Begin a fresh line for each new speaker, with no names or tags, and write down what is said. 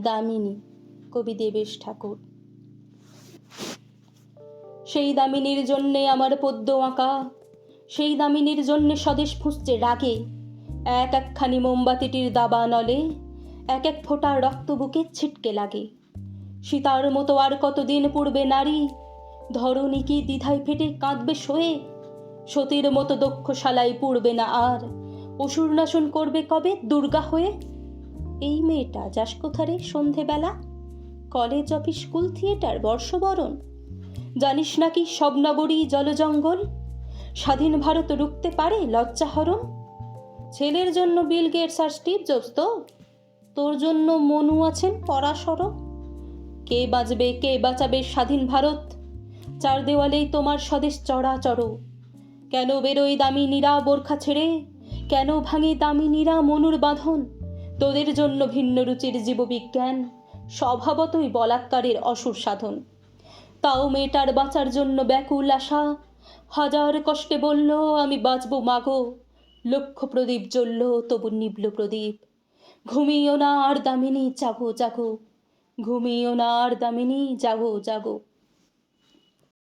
দামিনী কবি দেবেশ ঠাকুর। সেই দামিনীর জন্যে আমার পদ্য আঁকা, সেই দামিনীর জন্যে স্বদেশ ফুঁসছে রাগে, এক একখানি মোমবাতিটির দাবা নলে, এক এক ফোঁটা রক্ত বুকে ছিটকে লাগে। সীতার মতো আর কতদিন পূর্বে নারী, ধরণী কি দ্বিধায় ফেটে কাঁদবে শোয়ে? সতীর মতো দক্ষ শালাই পূর্বে না আর, অসুর নাশন করবে কবে দুর্গা হয়ে? এই মেয়েটা যাস কোথারে সন্ধেবেলা? কলেজ অফিস, স্কুল থিয়েটার, বর্ষবরণ? জানিস নাকি সব নগরী জলজঙ্গল? স্বাধীন ভারত রুখতে পারে লজ্জাহরণ? ছেলের জন্য বিল গেটস আর স্টিভ জবস তো? তোর জন্য মনু আছেন পরাশর কে বাঁচবে, কে বাঁচাবে স্বাধীন ভারত? চার দেওয়ালেই তোমার স্বদেশ চড়াচড়। কেন বেরোয় দামি নীরা বোরখা ছেড়ে? কেন ভাঙে দামি নীরা মনুর বাঁধন? তোদের জন্য ভিন্ন রুচির জীববিজ্ঞান, স্বভাবতই বলাৎকারের অসুর সাধন। তাও মেয়েটার বাঁচার জন্য ব্যাকুল আশা। হাজার কষ্টে বলল, আমি বাঁচব মাগো। লক্ষ প্রদীপ জ্বলল, তবু নিবল প্রদীপ। ঘুমিও না আর দামিনী, জাগো জাগো। ঘুমিও না আর দামিনী, জাগো জাগো।